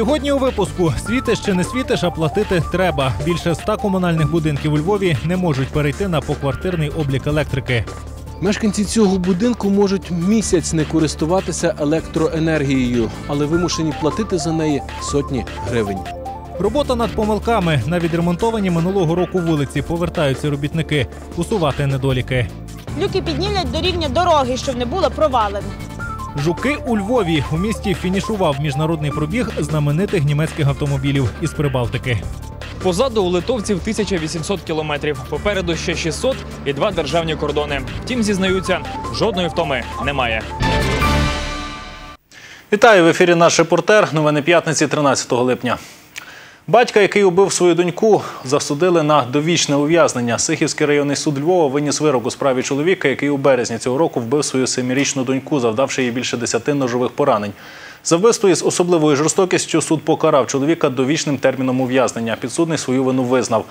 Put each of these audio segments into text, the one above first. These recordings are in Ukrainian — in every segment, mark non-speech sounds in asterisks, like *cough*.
Сьогодні у випуску світиш чи не світиш, а платити треба. Більше ста комунальних будинків у Львові не можуть перейти на поквартирний облік електрики. Мешканці цього будинку можуть місяць не користуватися електроенергією, але вимушені платити за неї сотні гривень. Робота над помилками на відремонтовані минулого року вулиці повертаються робітники усувати недоліки. Люки піднімлять до рівня дороги, щоб не було провалин. Жуки у Львові у місті фінішував міжнародний пробіг знаменитих німецьких автомобілів із Прибалтики. Позаду у литовців 1800 кілометрів, попереду ще 600 і два державні кордони. Втім, зізнаються, жодної втоми немає. Вітаю в ефірі наш репортер. Новини п'ятниці 13 липня. Батька, який убив свою доньку, засудили на довічне ув'язнення. Сихівський районний суд Львова виніс вирок у справі чоловіка, який у березні цього року вбив свою семирічну доньку, завдавши їй більше десяти ножових поранень. За вбивство із особливою жорстокістю суд покарав чоловіка довічним терміном ув'язнення. Підсудний свою вину визнав.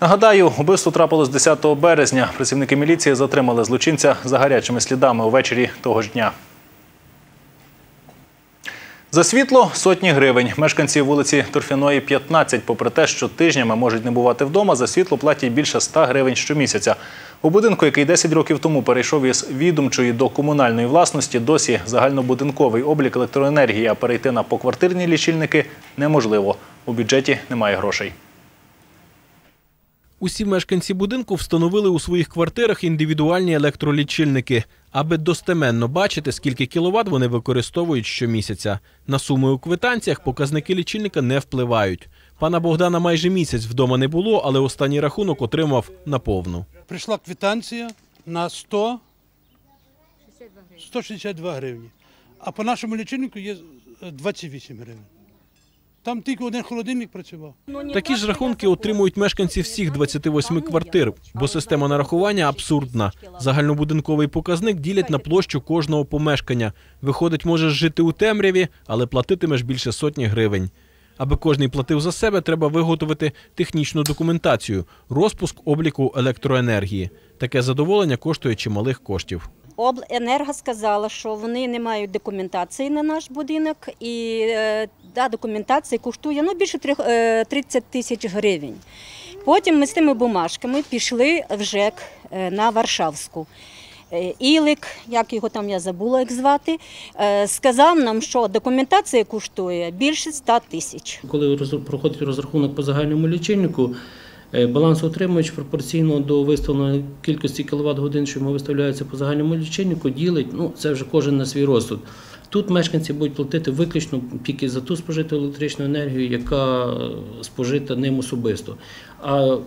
Нагадаю, убивство трапилось 10 березня. Працівники міліції затримали злочинця за гарячими слідами увечері того ж дня. За світло сотні гривень. Мешканці вулиці Торфяної 15, попри те, що тижнями можуть не бувати вдома, за світло платять більше 100 гривень щомісяця. У будинку, який 10 років тому перейшов із відомчої до комунальної власності, досі загальнобудинковий облік електроенергії, а перейти на поквартирні лічильники неможливо. У бюджеті немає грошей. Усі мешканці будинку встановили у своїх квартирах індивідуальні електролічильники, аби достеменно бачити, скільки кіловат вони використовують щомісяця. На суми у квитанціях показники лічильника не впливають. Пана Богдана майже місяць вдома не було, але останній рахунок отримав наповну. Прийшла квитанція на 100 162 гривні. А по нашому лічильнику є е, 28 гривень. Там тільки один холодильник працював. Такі ж рахунки отримують мешканці всіх 28 квартир, бо система нарахування абсурдна. Загальнобудинковий показник ділять на площу кожного помешкання. Виходить, можеш жити у темряві, але платитимеш більше сотні гривень. Аби кожний платив за себе, треба виготовити технічну документацію, розпуск обліку електроенергії. Таке задоволення коштує чималих коштів. Обленерго сказала, що вони не мають документації на наш будинок, і е, та документація коштує ну, більше е, 30 тисяч гривень. Потім ми з тими бумажками пішли в ЖЕК е, на Варшавську. Е, Ілик, як його там я забула, як звати, е, сказав нам, що документація коштує більше 100 тисяч. Коли проходить розрахунок по загальному лічильнику, е, балансоутримувач пропорційно до виставленої кількості кіловат годин, що йому виставляється по загальному лічильнику, ділить, ну це вже кожен на свій розсуд. Тут мешканці будуть платити виключно тільки за ту спожиту електричну енергію, яка спожита ним особисто. А е,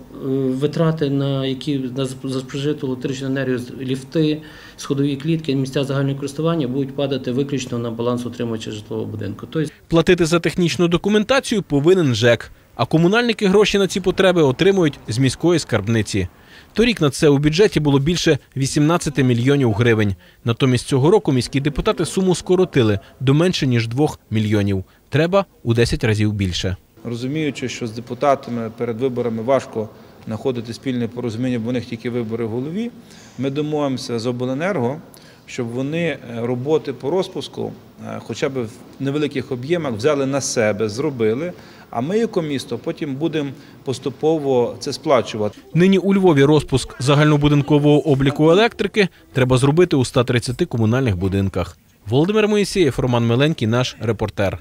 витрати, на які на спожиту електричну енергію, ліфти, сходові клітки, місця загального користування будуть падати виключно на баланс утримувача житлового будинку. Тобто Платити за технічну документацію повинен ЖЕК, а комунальники гроші на ці потреби отримують з міської скарбниці. Торік на це у бюджеті було більше 18 мільйонів гривень. Натомість цього року міські депутати суму скоротили до менше ніж 2 мільйонів. Треба у 10 разів більше. розуміючи, що з депутатами перед виборами важко знаходити спільне порозуміння, бо у них тільки вибори в голові. Ми домовимося з обленерго, щоб вони е, роботи по розпуску, е, хоча б в невеликих об'ємах, взяли на себе, зробили. А ми, як місто, потім будемо поступово це сплачувати. Нині у Львові розпуск загальнобудинкового обліку електрики треба зробити у 130 комунальних будинках. Володимир Моїсеєв, Роман Миленький, наш репортер.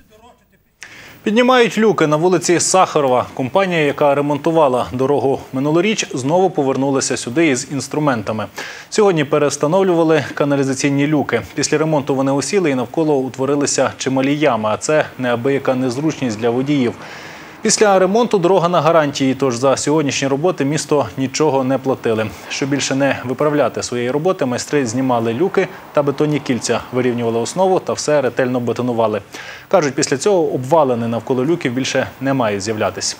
Піднімають люки на вулиці Сахарова. Компанія, яка ремонтувала дорогу минулоріч, знову повернулася сюди із інструментами. Сьогодні перестановлювали каналізаційні люки. Після ремонту вони осіли і навколо утворилися чималі ями, а це неабияка незручність для водіїв. Після ремонту дорога на гарантії, тож за сьогоднішні роботи місто нічого не платили. Щоб більше не виправляти своєї роботи, майстри знімали люки та бетонні кільця, вирівнювали основу та все ретельно бетонували. Кажуть, після цього обвалини навколо люків більше не мають з'являтись.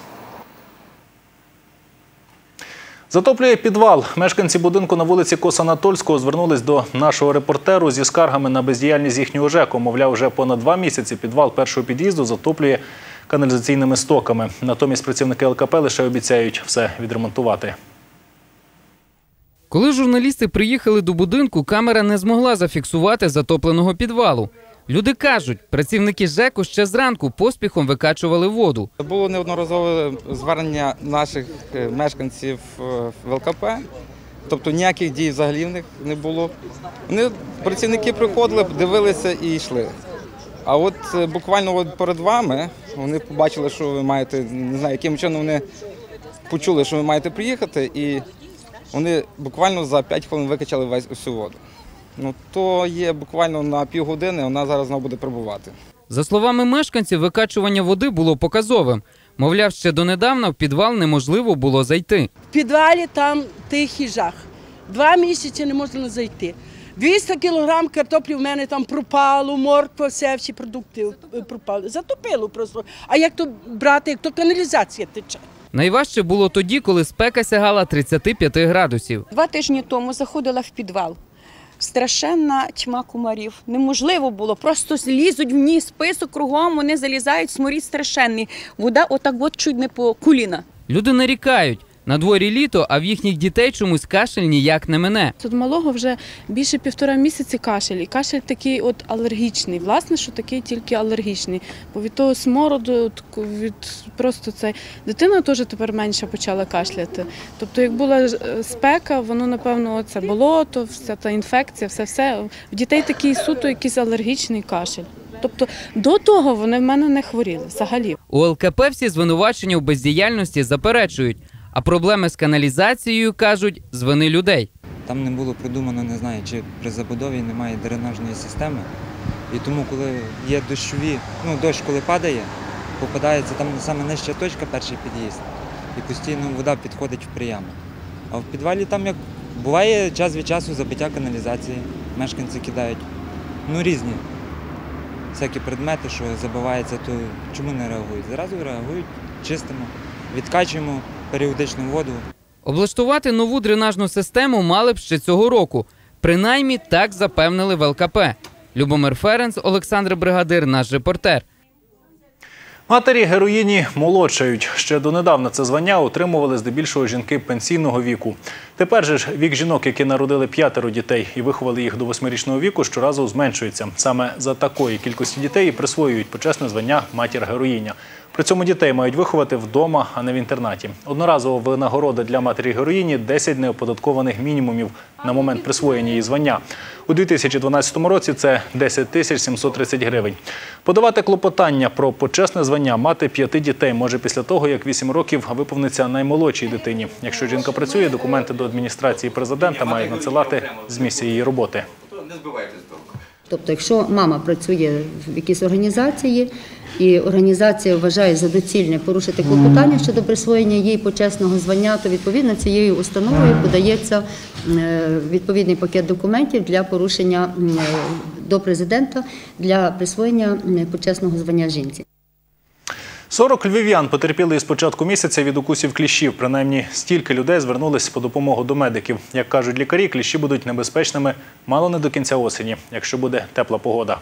Затоплює підвал. Мешканці будинку на вулиці Косанатольського звернулись до нашого репортеру зі скаргами на бездіяльність їхнього ЖЕКу. Мовляв, вже понад два місяці підвал першого під'їзду затоплює каналізаційними стоками. Натомість працівники ЛКП лише обіцяють все відремонтувати. Коли журналісти приїхали до будинку, камера не змогла зафіксувати затопленого підвалу. Люди кажуть, працівники ЖЕКу ще зранку поспіхом викачували воду. Було неодноразове звернення наших е, мешканців е, в ЛКП, тобто ніяких дій взагалі в них не було. Вони працівники приходили, дивилися і йшли. А от е, буквально от перед вами вони побачили, що ви маєте, не знаю, яким чином вони почули, що ви маєте приїхати, і вони буквально за 5 хвилин викачали весь усю воду. Ну то є буквально на півгодини, вона зараз знову буде прибувати. За словами мешканців, викачування води було показовим. Мовляв, ще донедавна в підвал неможливо було зайти. В підвалі там тихий жах. Два місяці не можна зайти. 200 кілограм картоплі в мене там пропало, морква, все, всі продукти е, пропали. Затопило просто. А як то брати, як то каналізація тече? Найважче було тоді, коли спека сягала 35 градусів. Два тижні тому заходила в підвал. Страшенна тьма комарів. Неможливо було. Просто злізуть в ній список кругом, вони залізають, сморід страшенний. Вода отак от чуть не по коліна. Люди нарікають. На дворі літо, а в їхніх дітей чомусь кашель ніяк не мине. Тут малого вже більше півтора місяці кашель. І кашель такий от алергічний. Власне, що такий тільки алергічний. Бо від того смороду, від просто цей дитина теж тепер менше почала кашляти. Тобто, як була е, спека, воно напевно це болото, вся та інфекція, все все. В дітей такий суто якийсь алергічний кашель. Тобто до того вони в мене не хворіли взагалі. У ЛКП всі звинувачення у бездіяльності заперечують, а проблеми з каналізацією кажуть з вини людей. Там не було придумано, не знаю, чи при забудові немає дренажної системи. І тому, коли є дощові, ну дощ, коли падає, попадається там саме нижча точка, перший під'їзд, і постійно вода підходить в прияму. А в підвалі там як буває час від часу забиття каналізації, мешканці кидають. Ну різні. Всякі предмети, що забивається, то чому не реагують? Зразу реагують, чистимо, відкачуємо періодичну воду. Облаштувати нову дренажну систему мали б ще цього року. Принаймні так запевнили в ЛКП. Любомир Ференц, Олександр Бригадир, наш репортер. Матері героїні молодшають. Ще донедавна це звання отримували здебільшого жінки пенсійного віку. Тепер же ж вік жінок, які народили п'ятеро дітей і виховали їх до восьмирічного віку, щоразу зменшується. Саме за такої кількості дітей присвоюють почесне звання матір героїня. При цьому дітей мають виховати вдома, а не в інтернаті. Одноразова винагорода для матері героїні 10 неоподаткованих мінімумів на момент присвоєння її звання. У 2012 році це 10 тисяч 730 гривень. Подавати клопотання про почесне звання мати п'яти дітей може після того, як 8 років виповниться наймолодшій дитині. Якщо жінка працює, документи до адміністрації президента мають надсилати з місця її роботи. Тобто, якщо мама працює в якійсь організації, і організація вважає за доцільне порушити клопотання щодо присвоєння їй почесного звання, то відповідно цією установою подається е, відповідний пакет документів для порушення е, до президента для присвоєння почесного звання жінці. 40 львів'ян потерпіли із початку місяця від укусів кліщів. Принаймні стільки людей звернулись по допомогу до медиків. Як кажуть лікарі, кліщі будуть небезпечними мало не до кінця осені, якщо буде тепла погода.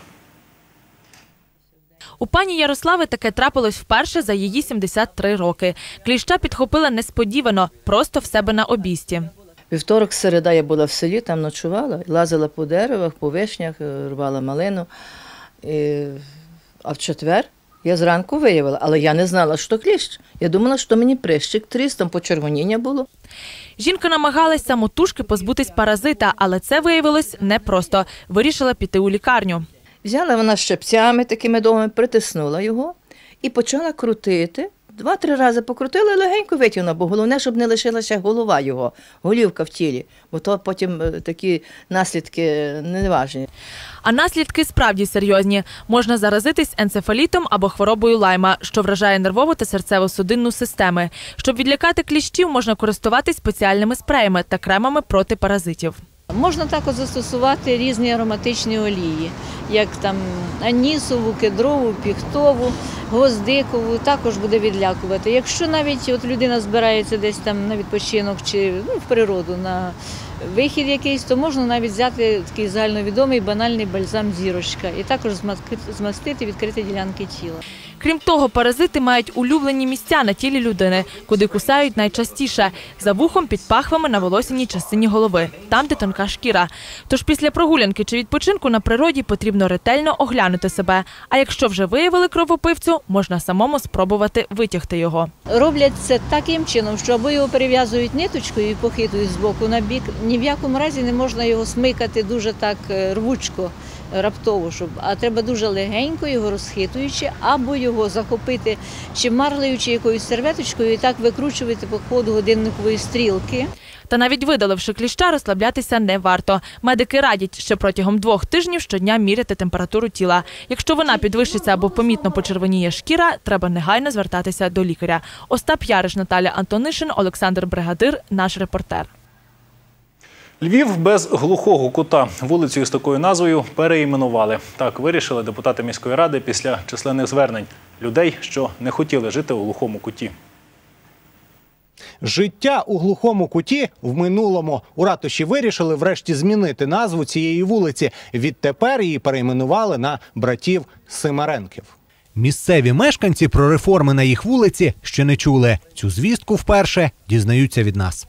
У пані Ярослави таке трапилось вперше за її 73 роки. Кліща підхопила несподівано, просто в себе на обісті. Вівторок, середа я була в селі, там ночувала, лазила по деревах, по вишнях, е, рвала малину. І... А в четвер я зранку виявила, але я не знала, що кліщ. Я думала, що мені прищик тріс, там почервоніння було. Жінка намагалась самотужки позбутись паразита, але це виявилось непросто. Вирішила піти у лікарню. Взяла вона щепцями такими довгими, притиснула його і почала крутити. Два-три рази покрутила і легенько витягнула, бо головне, щоб не лишилася голова його, голівка в тілі, бо то потім е, такі наслідки неважні. А наслідки справді серйозні. Можна заразитись енцефалітом або хворобою лайма, що вражає нервову та серцево-судинну системи. Щоб відлякати кліщів, можна користуватись спеціальними спреями та кремами проти паразитів. Можна також застосувати різні ароматичні олії, як там анісову, кедрову, піхтову, гвоздикову, також буде відлякувати. Якщо навіть от людина збирається десь там на відпочинок чи ну, в природу на вихід якийсь, то можна навіть взяти такий загальновідомий банальний бальзам зірочка і також змастити відкриті ділянки тіла. Крім того, паразити мають улюблені місця на тілі людини, куди кусають найчастіше за вухом під пахвами на волосяній частині голови, там, де тонка шкіра. Тож після прогулянки чи відпочинку на природі потрібно ретельно оглянути себе. А якщо вже виявили кровопивцю, можна самому спробувати витягти його. Роблять це таким чином, що або його перев'язують ниточкою і похитують з боку на бік. Ні в якому разі не можна його смикати дуже так е, рвучко, раптово, щоб а треба дуже легенько його розхитуючи, або його захопити чи марлею, чи якоюсь серветочкою, і так викручувати по ходу годинникової стрілки. Та навіть видаливши кліща, розслаблятися не варто. Медики радять, що протягом двох тижнів щодня міряти температуру тіла. Якщо вона підвищиться або помітно почервоніє шкіра, треба негайно звертатися до лікаря. Остап Яриш, Наталя Антонишин, Олександр Бригадир, наш репортер. Львів без глухого кута. Вулицю із такою назвою переіменували. Так вирішили депутати міської ради після численних звернень людей, що не хотіли жити у глухому куті. Життя у глухому куті в минулому у ратуші вирішили врешті змінити назву цієї вулиці. Відтепер її перейменували на братів Симаренків. Місцеві мешканці про реформи на їх вулиці ще не чули. Цю звістку вперше дізнаються від нас.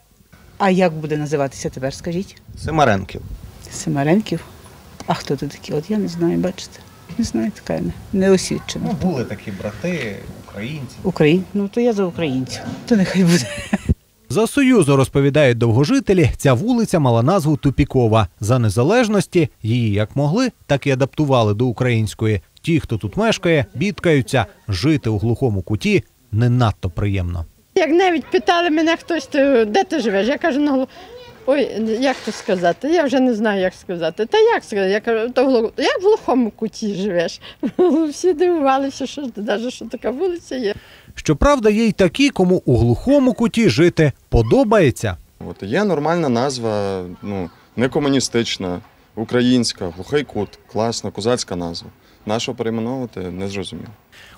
А як буде називатися тепер, скажіть? Симаренків. Семеренків. А хто тут такі? От я не знаю, бачите. Не знаю, така я не, неосвідчена. Ну, були такі брати, українці. Україн. Ну то я за українців. То нехай буде. За союзу розповідають довгожителі, ця вулиця мала назву Тупікова. За незалежності її як могли, так і адаптували до української. Ті, хто тут мешкає, бідкаються. Жити у глухому куті не надто приємно. Як навіть питали мене хтось, де ти живеш? Я кажу, ну, ой, як то сказати? Я вже не знаю, як сказати. Та як сказати? Я кажу, то як в глухому куті живеш? *laughs* Всі дивувалися, що навіть що така вулиця є. Щоправда, є й такі, кому у глухому куті жити подобається. От є нормальна назва, ну не комуністична, українська, глухий кут, класна, козацька назва. Нащо перейменовувати не зрозуміло.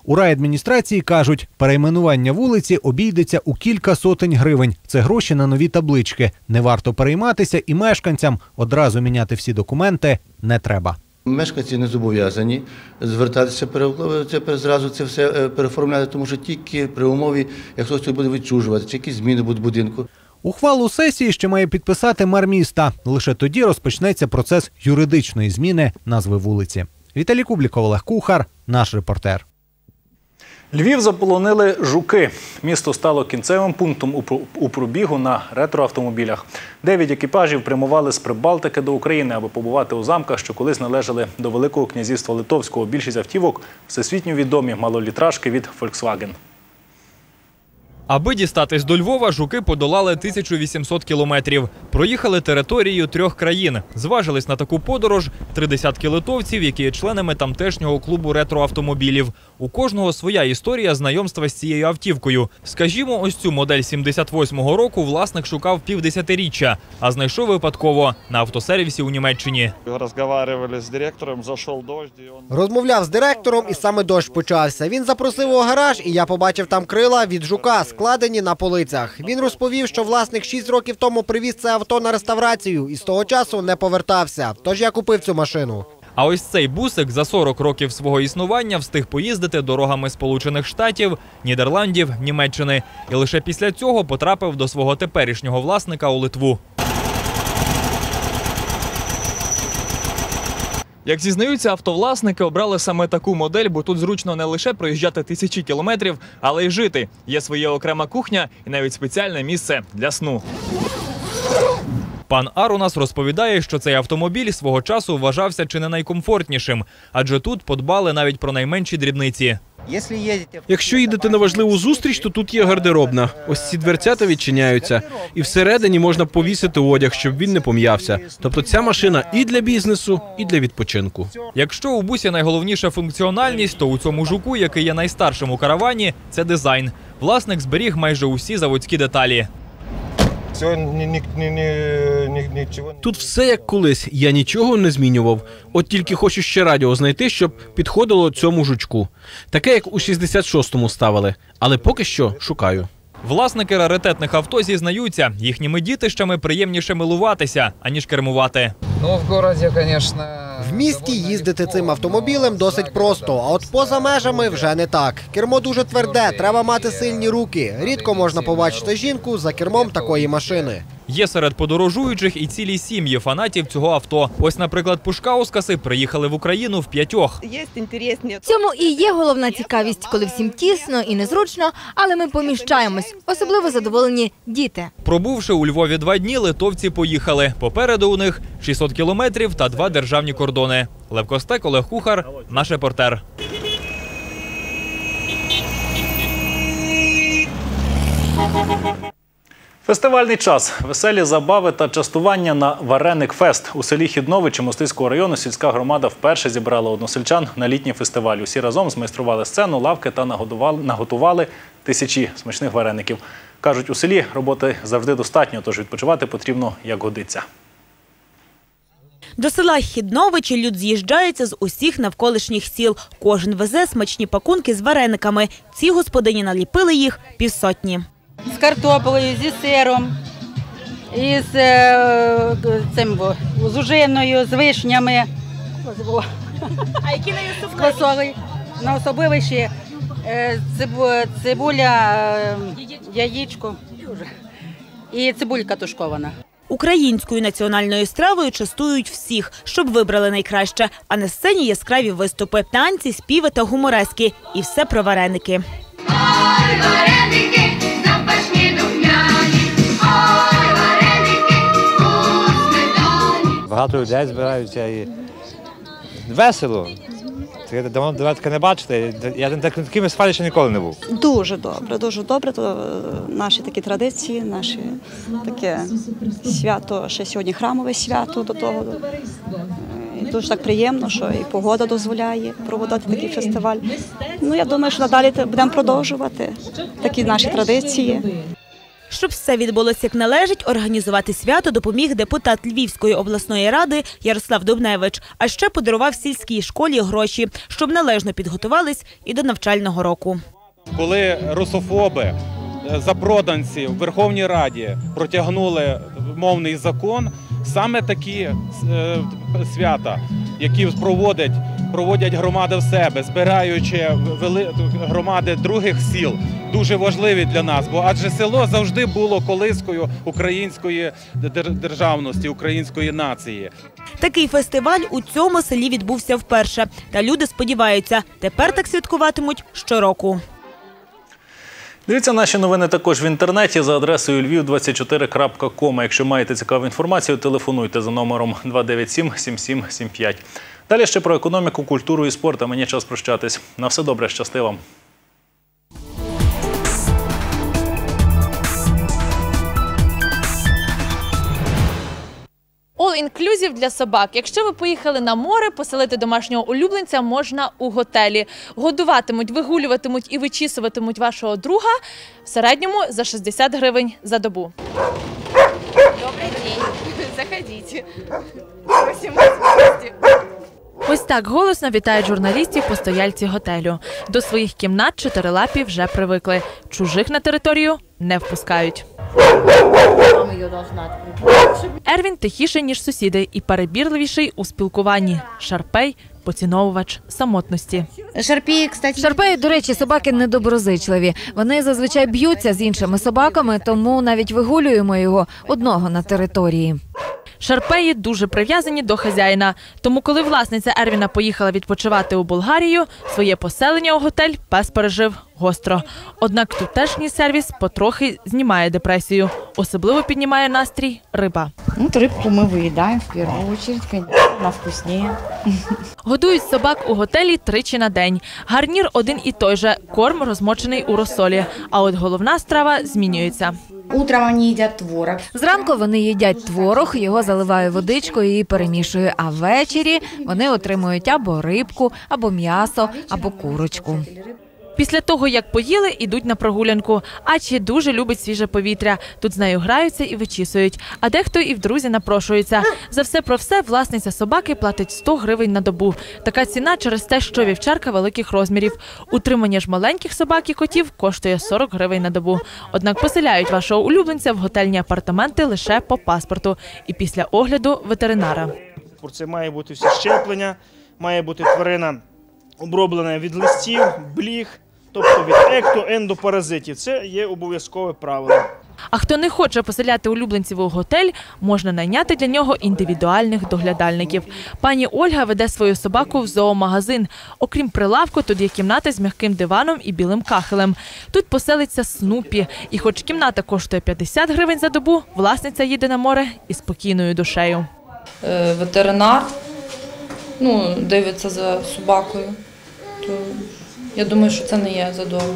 У райадміністрації кажуть, перейменування вулиці обійдеться у кілька сотень гривень. Це гроші на нові таблички. Не варто перейматися і мешканцям одразу міняти всі документи не треба. Мешканці не зобов'язані звертатися це зразу це все е, переформляти, тому що тільки при умові, як хтось буде відчужувати, чи якісь зміни будуть будинку. Ухвалу сесії ще має підписати мер міста. Лише тоді розпочнеться процес юридичної зміни назви вулиці. Віталій Кубліков, Олег Кухар, наш репортер. Львів заполонили жуки. Місто стало кінцевим пунктом у про- у пробігу на ретроавтомобілях. Дев'ять екіпажів прямували з Прибалтики до України, аби побувати у замках, що колись належали до Великого князівства Литовського. Більшість автівок всесвітньо відомі малолітражки від Volkswagen. Аби дістатись до Львова, жуки подолали 1800 кілометрів. Проїхали територією трьох країн. Зважились на таку подорож три десятки литовців, які є членами тамтешнього клубу ретроавтомобілів. У кожного своя історія знайомства з цією автівкою. Скажімо, ось цю модель 78-го року власник шукав півдесятиріччя, а знайшов випадково на автосервісі у Німеччині. Разговаривали с директором, зашел дождь, и. Розмовляв з директором, і саме дощ почався. Він запросив у гараж, і я побачив там крила від жука, складені на полицях. Він розповів, що власник 6 років тому привіз це авто на реставрацію і з того часу не повертався. Тож я купив цю машину. А ось цей бусик за 40 років свого існування встиг поїздити дорогами Сполучених Штатів, Нідерландів, Німеччини і лише після цього потрапив до свого теперішнього власника у Литву. Як зізнаються, автовласники обрали саме таку модель, бо тут зручно не лише проїжджати тисячі кілометрів, але й жити. Є своя окрема кухня і навіть спеціальне місце для сну. Пан Арунас розповідає, що цей автомобіль свого часу вважався чи не найкомфортнішим, адже тут подбали навіть про найменші дрібниці. Якщо їдете на важливу зустріч, то тут є гардеробна. Ось ці дверцята відчиняються, і всередині можна повісити одяг, щоб він не пом'явся. Тобто ця машина і для бізнесу, і для відпочинку. Якщо у бусі найголовніша функціональність, то у цьому жуку, який є найстаршим у каравані, це дизайн. Власник зберіг майже усі заводські деталі. Все, ні, ні, ні, ні, ні, нічого. Тут все як колись. Я нічого не змінював. От тільки хочу ще радіо знайти, щоб підходило цьому жучку. Таке, як у 66-му ставили. Але поки що шукаю. Власники раритетних авто зізнаються, їхніми дітищами приємніше милуватися, аніж кермувати. Ну, в городе, конечно... Місті їздити цим автомобілем досить просто, а от поза межами вже не так. Кермо дуже тверде, треба мати сильні руки. Рідко можна побачити жінку за кермом такої машини. Є серед подорожуючих і цілі сім'ї фанатів цього авто. Ось, наприклад, Пушкаускаси приїхали в Україну в п'ятьох. В цьому і є головна цікавість, коли всім тісно і незручно, але ми поміщаємось. Особливо задоволені діти. Пробувши у Львові два дні, литовці поїхали. Попереду у них 600 кілометрів та два державні кордони. Лев Костек, Олег Кухар, наш репортер. Фестивальний час, веселі забави та частування на Вареник Фест у селі Хідновичі Мостиського району. Сільська громада вперше зібрала односельчан на літній фестиваль. Усі разом змайстрували сцену, лавки та наготували тисячі смачних вареників. кажуть, у селі роботи завжди достатньо, тож відпочивати потрібно як годиться. До села Хідновичі люд з'їжджається з усіх навколишніх сіл. Кожен везе смачні пакунки з варениками. Ці господині наліпили їх півсотні. З картоплею, зі сиром, із е, цим з ужиною, з вишнями. А які. На особливе ще е, цибуля, е, яєчко і цибулька тушкована. Українською національною стравою частують всіх, щоб вибрали найкраще. А на сцені яскраві виступи, танці, співи та гуморески. І все про вареники. Багато людей збираються і весело. Це давно давно таке не бачите. Я на так- такими сфері ще ніколи не був. Дуже добре, дуже добре. То е, наші такі традиції, наше таке свято, ще сьогодні храмове свято до того. Е, І дуже так приємно, що і погода дозволяє проводити такий фестиваль. Ну я думаю, що надалі будемо продовжувати такі наші традиції. Щоб все відбулося як належить, організувати свято допоміг депутат Львівської обласної ради Ярослав Дубневич. А ще подарував сільській школі гроші, щоб належно підготувались і до навчального року. коли русофоби, е, запроданці в Верховній Раді протягнули мовний закон, саме такі е, свята, які проводять, проводять громади в себе, збираючи громади других сіл, дуже важливі для нас, бо адже село завжди було колискою української дер- державності, української нації. Такий фестиваль у цьому селі відбувся вперше. Та люди сподіваються, тепер так святкуватимуть щороку. Дивіться наші новини також в інтернеті за адресою lviv24.com. Якщо маєте цікаву інформацію, телефонуйте за номером 297 7775. Далі ще про економіку, культуру і спорт. А мені час прощатись. На все добре, щасливо. All inclusive для собак. Якщо ви поїхали на море, поселити домашнього улюбленця можна у готелі. Годуватимуть, вигулюватимуть і вичісуватимуть вашого друга в середньому за 60 гривень за добу. Добрый день. *laughs* Заходите. Просим вас в. Ось так голосно вітають журналістів постояльці готелю. До своїх кімнат чотирилапі вже привикли. Чужих на територію не впускають. Ервін тихіший, ніж сусіди, і перебірливіший у спілкуванні. Шарпей поціновувач самотності. Шарпі, кстати, Шарпеї, до речі, собаки недоброзичливі. Вони зазвичай б'ються з іншими собаками, тому навіть вигулюємо його одного на території. Шарпеї дуже прив'язані до хазяїна. Тому, коли власниця Ервіна поїхала відпочивати у Болгарію, своє поселення у готель пес пережив гостро. Однак тутешній сервіс потрохи знімає депресію. Особливо піднімає настрій риба. Ну, вот рыбку мы выедаем в первую очередь, конечно, она вкуснее. Годують собак у готелі тричі на день. Гарнір один і той же корм розмочений у розсолі. А от головна страва змінюється. Утром вони їдять творог. Зранку вони їдять творог, його заливаю водичкою і перемішую. А ввечері вони отримують або рибку, або м'ясо, або курочку. Після того, як поїли, ідуть на прогулянку. Ачі дуже любить свіже повітря. Тут з нею граються і вичісують. А дехто і в друзі напрошується. За все про все власниця собаки платить 100 гривень на добу. Така ціна через те, що вівчарка великих розмірів. Утримання ж маленьких собак і котів коштує 40 гривень на добу. Однак поселяють вашого улюбленця в готельні апартаменти лише по паспорту і після огляду ветеринара. це має бути всі щеплення, має бути тварина оброблена від листів, бліг, тобто від екто, ендопаразитів. Це є обов'язкове правило. А хто не хоче поселяти улюбленців у готель, можна найняти для нього індивідуальних доглядальників. Пані Ольга веде свою собаку в зоомагазин. Окрім прилавку, тут є кімната з м'яким диваном і білим кахелем. Тут поселиться Снупі. І хоч кімната коштує 50 гривень за добу, власниця їде на море із спокійною душею. Е, ветеринар ну, дивиться за собакою, то я думаю, що це не є задорого.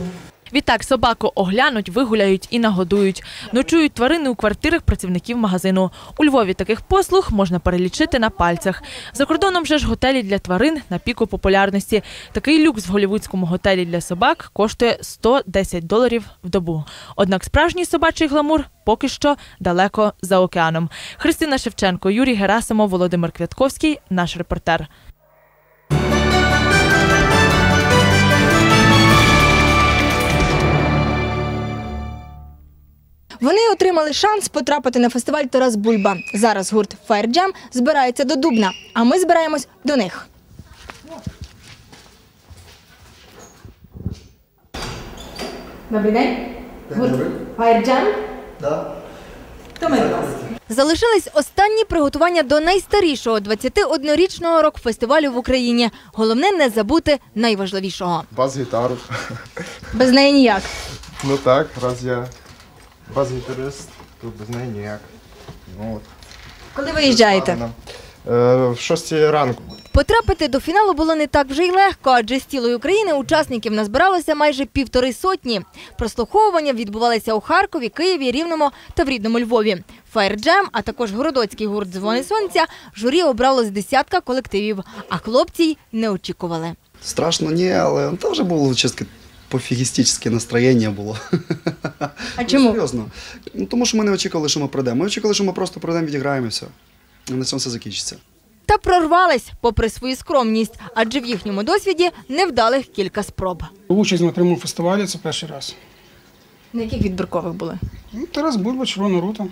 Відтак собаку оглянуть, вигуляють і нагодують. Ночують тварини у квартирах працівників магазину. У Львові таких послуг можна перелічити на пальцях. За кордоном же ж готелі для тварин на піку популярності. Такий люкс в голівудському готелі для собак коштує 110 доларів в добу. Однак справжній собачий гламур поки що далеко за океаном. Христина Шевченко, Юрій Герасимов, Володимир Квятковський, наш репортер. Вони отримали шанс потрапити на фестиваль Тарас Бульба. Зараз гурт Fire збирається до Дубна, а ми збираємось до них. Добрий день. Гурт Fire Jam. Хто ми до вас? Залишились останні приготування до найстарішого 21-річного рок-фестивалю в Україні. Головне не забути найважливішого. Бас-гітару. Без неї ніяк. Ну так, раз я бас-гітарист, то без неї ніяк. Ну, от. Коли виїжджаєте? Е, в 6 ранку. Потрапити до фіналу було не так вже й легко, адже з цілої України учасників назбиралося майже півтори сотні. Прослуховування відбувалися у Харкові, Києві, Рівному та в рідному Львові. Фаєрджем, а також городоцький гурт Дзвони сонця журі обрало з десятка колективів, а хлопці й не очікували. Страшно ні, але там вже було чисто пофігістичне настроєння було. А чому? Серйозно. Ну, тому що ми не очікували, що ми пройдемо. Ми очікували, що ми просто пройдемо, відіграємо і все. І на цьому все закінчиться. Та прорвались, попри свою скромність, адже в їхньому досвіді невдалих кілька спроб. Участь на триму фестивалі це перший раз. На яких відбіркових були? Ну, Тарас Бульба, Червона рута.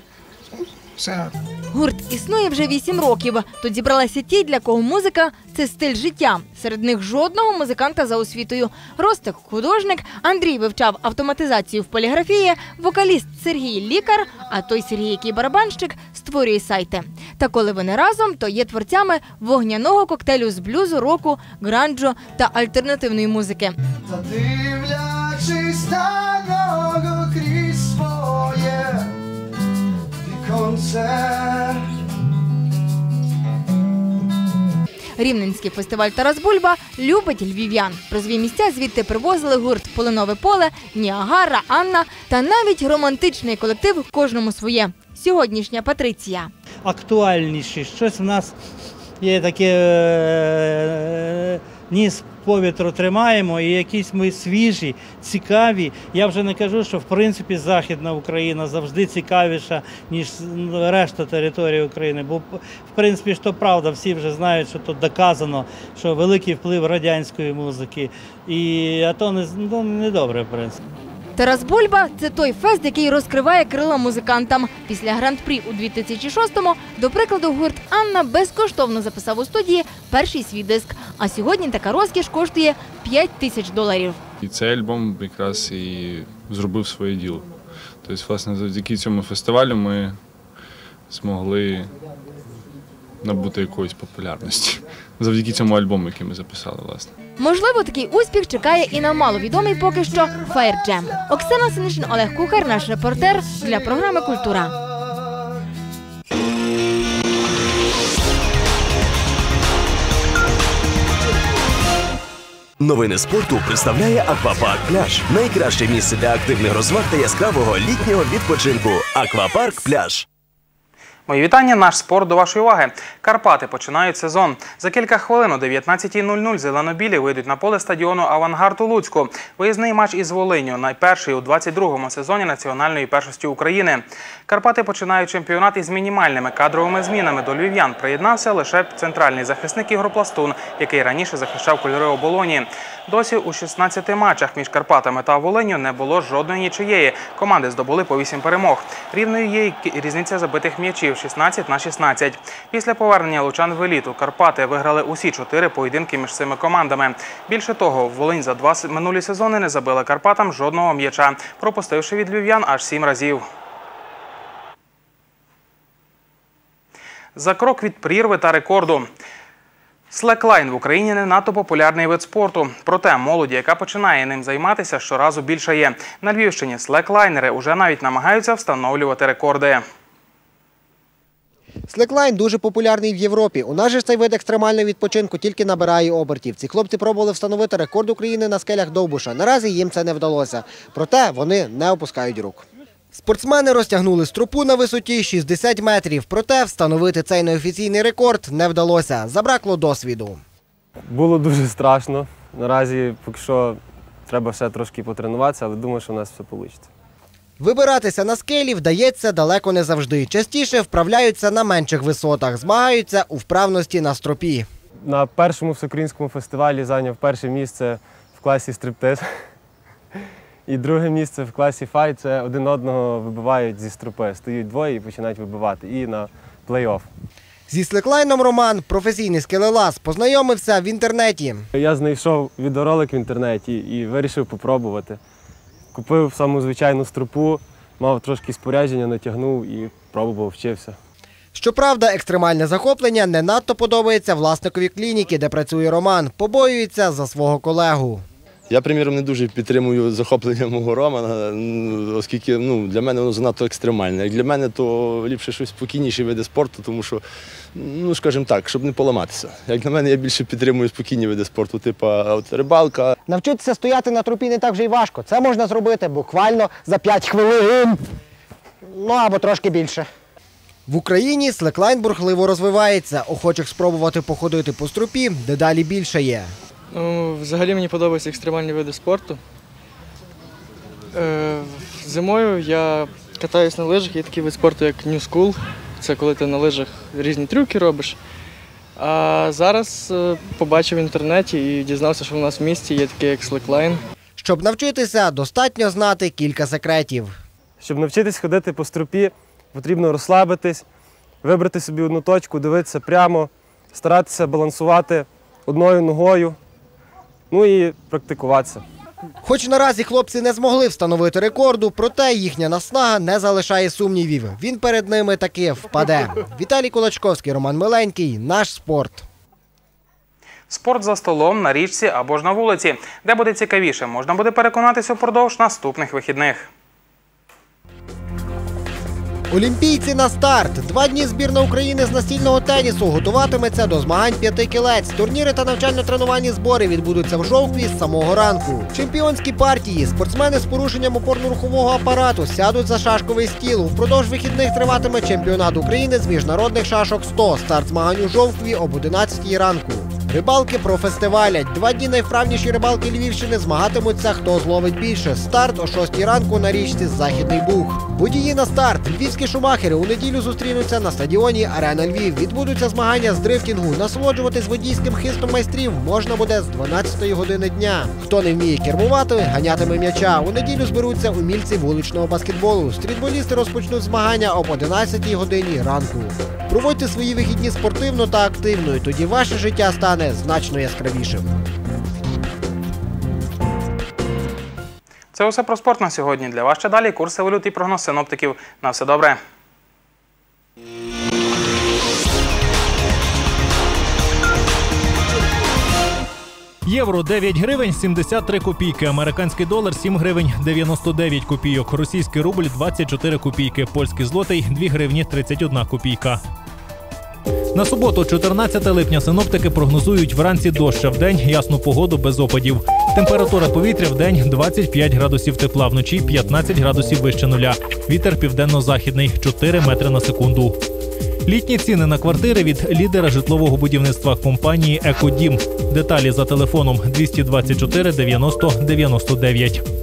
Все. Гурт існує вже вісім років. Тут зібралися ті, для кого музика це стиль життя. Серед них жодного музиканта за освітою. Ростик художник, Андрій вивчав автоматизацію в поліграфії, вокаліст Сергій лікар, а той Сергій, який барабанщик, створює сайти. Та коли вони разом, то є творцями вогняного коктейлю з блюзу, року, гранджо та альтернативної музики. Задивлячись на нього крізь Рівненський фестиваль Тарас Бульба любить львів'ян. Призві місця звідти привозили гурт Полинове поле, Ніагара, Анна та навіть романтичний колектив кожному своє. Сьогоднішня Патриція. актуальніші. Щось в нас є таке е, ніс повітру тримаємо, і якісь ми свіжі, цікаві. Я вже не кажу, що в принципі Західна Україна завжди цікавіша, ніж решта території України. Бо в принципі ж то правда, всі вже знають, що тут доказано, що великий вплив радянської музики. І а то не, ну, не добре, в принципі. Тарас Бульба це той фест, який розкриває крила музикантам. Після гран-прі у 2006-му, до прикладу, гурт Анна безкоштовно записав у студії перший свій диск. А сьогодні така розкіш коштує 5 тисяч доларів. І цей альбом якраз і зробив своє діло. Тобто, власне, завдяки цьому фестивалю ми змогли набути якоїсь популярності. Завдяки цьому альбому, який ми записали, власне. Можливо, такий успіх чекає і на маловідомий поки що Jam. Оксана Синишин, Олег Кухар, наш репортер для програми Культура. Новини спорту представляє Аквапарк Пляж. Найкраще місце для активних розваг та яскравого літнього відпочинку. Аквапарк Пляж. Мої вітання. Наш спорт до вашої уваги. Карпати починають сезон. За кілька хвилин о 19.00 зеленобілі вийдуть на поле стадіону Авангард у Луцьку. Виїзний матч із Волиню. Найперший у 22-му сезоні національної першості України. Карпати починають чемпіонат із мінімальними кадровими змінами. До львів'ян приєднався лише центральний захисник Ігор Пластун, який раніше захищав кольори оболоні. Досі у 16 матчах між Карпатами та Волиню не було жодної нічиєї. Команди здобули по 8 перемог. Рівною є різниця забитих м'ячів 16 на 16. Після повернення лучан в еліту Карпати виграли усі чотири поєдинки між цими командами. Більше того, Волинь за два минулі сезони не забила Карпатам жодного м'яча, пропустивши від львів'ян аж сім разів. За крок від прірви та рекорду. Слеклайн в Україні не надто популярний вид спорту. Проте молоді, яка починає ним займатися, щоразу більше є. На Львівщині слеклайнери уже навіть намагаються встановлювати рекорди. Слеклайн дуже популярний в Європі. У нас же цей вид екстремального відпочинку тільки набирає обертів. Ці хлопці пробували встановити рекорд України на скелях Довбуша. Наразі їм це не вдалося. Проте вони не опускають рук. Спортсмени розтягнули струпу на висоті 60 метрів. Проте встановити цей неофіційний рекорд не вдалося. Забракло досвіду. Було дуже страшно. Наразі поки що треба ще трошки потренуватися, але думаю, що у нас все вийде. Вибиратися на скелі вдається далеко не завжди. Частіше вправляються на менших висотах, змагаються у вправності на стропі. На першому всеукраїнському фестивалі зайняв перше місце в класі стриптиз. І друге місце в класі фай це один одного вибивають зі стропи. Стоять двоє і починають вибивати. І на плей-офф. Зі слеклайном Роман, професійний скелелаз, познайомився в інтернеті. Я знайшов відеоролик в інтернеті і вирішив попробувати. Купив саму звичайну стропу, мав трошки спорядження, натягнув і пробував, вчився. Щоправда, екстремальне захоплення не надто подобається власникові клініки, де працює Роман. Побоюється за свого колегу. Я, приміром, не дуже підтримую захоплення мого Романа, оскільки ну, для мене воно занадто екстремальне. Як для мене, то ліпше щось спокійніші види спорту, тому що, ну скажімо так, щоб не поламатися. Як для мене, я більше підтримую спокійні види спорту, типу от рибалка. Навчитися стояти на трупі не так вже й важко. Це можна зробити буквально за 5 хвилин. Ну або трошки більше. В Україні слеклайн бурхливо розвивається. Охочих спробувати походити по струпі дедалі більше є. Ну, взагалі мені подобаються екстремальні види спорту. Е, зимою я катаюсь на лижах, є такий вид спорту, як New School. Це коли ти на лижах різні трюки робиш. А зараз е, побачив в інтернеті і дізнався, що в нас в місті є такий як Slackline. Щоб навчитися, достатньо знати кілька секретів. Щоб навчитись ходити по стропі, потрібно розслабитись, вибрати собі одну точку, дивитися прямо, старатися балансувати одною ногою, ну і практикуватися. Хоч наразі хлопці не змогли встановити рекорду, проте їхня наснага не залишає сумнівів. Він перед ними таки впаде. Віталій Кулачковський, Роман Миленький, наш спорт. Спорт за столом, на річці або ж на вулиці. Де буде цікавіше, можна буде переконатися впродовж наступних вихідних. Олімпійці на старт. Два дні збірна України з настільного тенісу готуватиметься до змагань п'яти кілець. Турніри та навчально-тренувальні збори відбудуться в жовтні з самого ранку. Чемпіонські партії. Спортсмени з порушенням опорно-рухового апарату сядуть за шашковий стіл. Впродовж вихідних триватиме чемпіонат України з міжнародних шашок 100. Старт змагань у жовтні об 11 ранку. Рибалки профестивалять. Два дні найвправніші рибалки Львівщини змагатимуться, хто зловить більше. Старт о 6 ранку на річці Західний Буг. Водії на старт. Львівські шумахери у неділю зустрінуться на стадіоні Арена Львів. Відбудуться змагання з дрифтінгу. Насолоджуватись водійським хистом майстрів можна буде з 12-ї години дня. Хто не вміє кермувати, ганятиме м'яча. У неділю зберуться умільці вуличного баскетболу. Стрітболісти розпочнуть змагання об 11-й годині ранку. Проводьте свої вихідні спортивно та активно, і тоді ваше життя стане значно яскравішим. Це усе про спорт на сьогодні. Для вас ще далі курси валют і прогноз синоптиків. На все добре. Євро 9 гривень 73 копійки. Американський долар 7 гривень 99 копійок. Російський рубль 24 копійки. Польський злотий 2 гривні 31 копійка. На суботу, 14 липня, синоптики прогнозують вранці дощ, а вдень ясну погоду без опадів. Температура повітря в день 25 градусів тепла, вночі 15 градусів вище нуля. Вітер південно-західний 4 метри на секунду. Літні ціни на квартири від лідера житлового будівництва компанії Екодім. Деталі за телефоном 224 90 99.